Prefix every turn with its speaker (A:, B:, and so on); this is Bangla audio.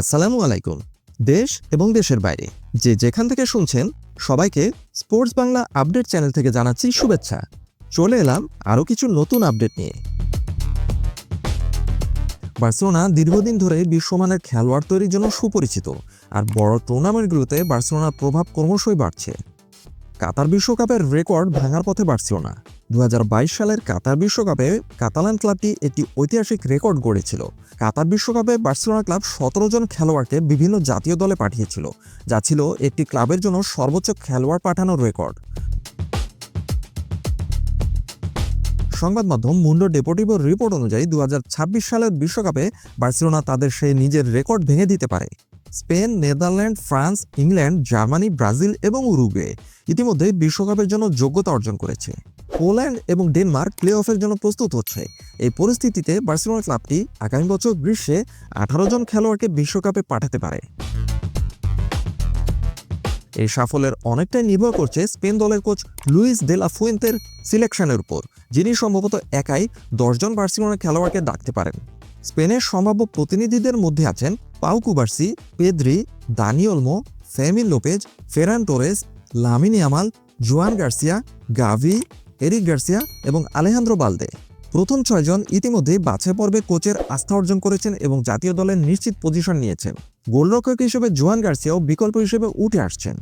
A: আসসালামু আলাইকুম। দেশ এবং দেশের বাইরে, যে যেখান থেকে শুনছেন, সবাইকে স্পোর্টস বাংলা আপডেট চ্যানেল থেকে জানাচ্ছি শুভেচ্ছা। চলে এলাম আরও কিছু নতুন আপডেট নিয়ে। বার্সেলোনা দীর্ঘদিন ধরে বিশ্বমানের খেলোয়াড় তৈরির জন্য সুপরিচিত, আর বড় টুর্নামেন্টগুলোতে বার্সেলোনার প্রভাব ক্রমশই বাড়ছে। কাতার বিশ্বকাপের রেকর্ড ভাঙার পথে বার্সেলোনা। দু হাজার বাইশ সালের কাতার বিশ্বকাপে কাতালান ক্লাবটি একটি ঐতিহাসিক রেকর্ড গড়েছিল। কাতার বিশ্বকাপে বার্সেলোনা ক্লাব সতেরো জন খেলোয়াড়কে বিভিন্ন জাতীয় দলে পাঠিয়েছিল, যা ছিল একটি ক্লাবের জন্য সর্বোচ্চ খেলোয়াড় পাঠানোর রেকর্ড। সংবাদ মাধ্যম মুন্ডো ডেপোটিভোর রিপোর্ট অনুযায়ী দু হাজার ছাব্বিশ সালের বিশ্বকাপে বার্সেলোনা তাদের সেই নিজের রেকর্ড ভেঙে দিতে পারে। Spain, Netherlands, France, England, Germany, Brazil এবং উরুগুয়ে ইতিমধ্যে বিশ্বকাপের জন্য যোগ্যতা অর্জন করেছে। পোল্যান্ড এবং ডেনমার্ক প্লে অফের জন্য প্রস্তুত হচ্ছে। এই পরিস্থিতিতে বার্সেলোনা ক্লাবটি আগামী বছর গ্রীষ্মে আঠারো জন খেলোয়াড়কে বিশ্বকাপে পাঠাতে পারে। এই সাফল্যের অনেকটাই নির্ভর করছে স্পেন দলের কোচ লুইস দেলা ফুয়েন্তের সিলেকশনের উপর, যিনি সম্ভবত একাই দশজন বার্সেলোনা খেলোয়াড়কে ডাকতে পারেন। স্পেনের সম্ভাব্য প্রতিনিধিদের মধ্যে আছেন Pau Cubarsi Pedri Dani Olmo Fermin Lopez, Ferran Torres Lamine Yamal Juan Garcia, Gavi Eric Garcia এবং আলেহান্দ্রো বালদে। প্রথম ছয়জন ইতিমধ্যে বাছাই পর্বে কোচের আস্থা অর্জন করেছেন এবং জাতীয় দলের নিশ্চিত পজিশন নিয়েছেন। গোলরক্ষক হিসেবে জোয়ান গার্সিয়াও বিকল্প হিসেবে উঠে আসছেন।